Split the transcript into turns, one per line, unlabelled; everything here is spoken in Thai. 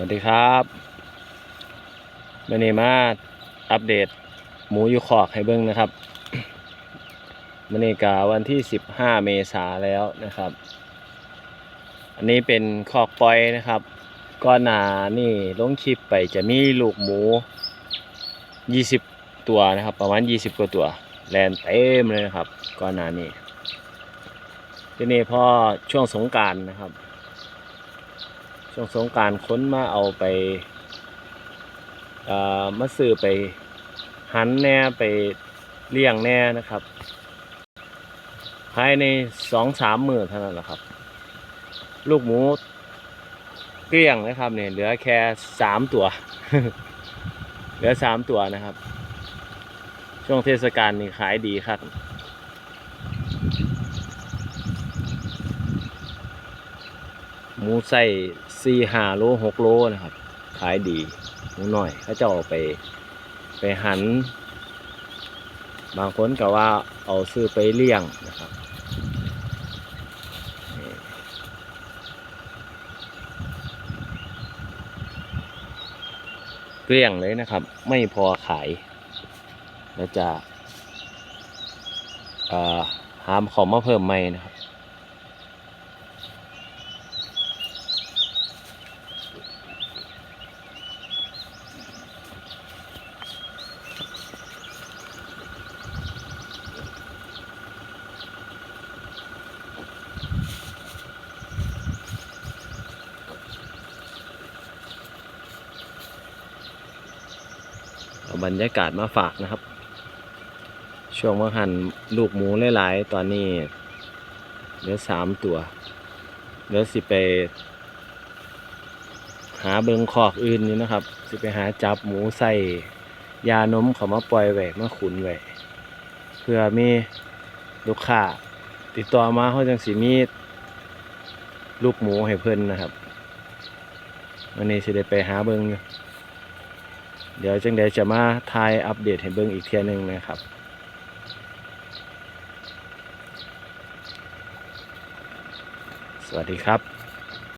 วัสดีครับวันนี้มาอัปเดตหมูยูคอกให้เบิ้งนะครับวันนี้กาวันที่ 15 เมษาแล้วนะครับ อันนี้เป็นคอกปล่อยนะครับก้อนหนานี่ลงคลิปไปจะมีลูกหมู 20 ตัวนะครับ ประมาณ 20 กว่าตัว แลนเต็มเลยนะครับก้อนหนานี่ทีนี้พอช่วงสงการนะครับ ช่วงสงการค้นมาเอาไปเอ่อมาซื้อไปหันแน่ไปเลี้ยงแน่นะครับ ภายในสองสามมือเท่านั้นแหละครับ ลูกหมูเกลี้ยงนะครับเนี่ยเหลือแค่สามตัว เหลือสามตัวนะครับ ช่วงเทศกาลนี่ขายดีครับ หมูไส้สี่ห้าโลหกโลนะครับ ขายดีหมูหน่อยเขาจะเอาไปไปหัน บางคนก็ว่าเอาซื้อไปเลี้ยงนะครับเกลี้ยงเลยนะครับ ไม่พอขาย แล้วจะหามของมาเพิ่มใหม่นะครับ บรรยากาศมาฝากนะครับ ช่วงว่าหันลูกหมูหลายๆ ตอนนี้เหลือสามตัวเหลือสิไป หาเบิงคอกอื่นนี่นะครับ สิไปหาจับหมูใส่ยานมเขามาปล่อยไว้มาขุนไว้เพื่อมีลูกค้าติดต่อมาเขาจังสิมีลูกหมูให้เพิ่นนะครับวันนี้สิได้ไปหาเบิงอยู่ เดี๋ยวจังเดจะมาทายอัปเดตให้เบิ่งอีกเทียหนึงนะครับสวัสดีครับ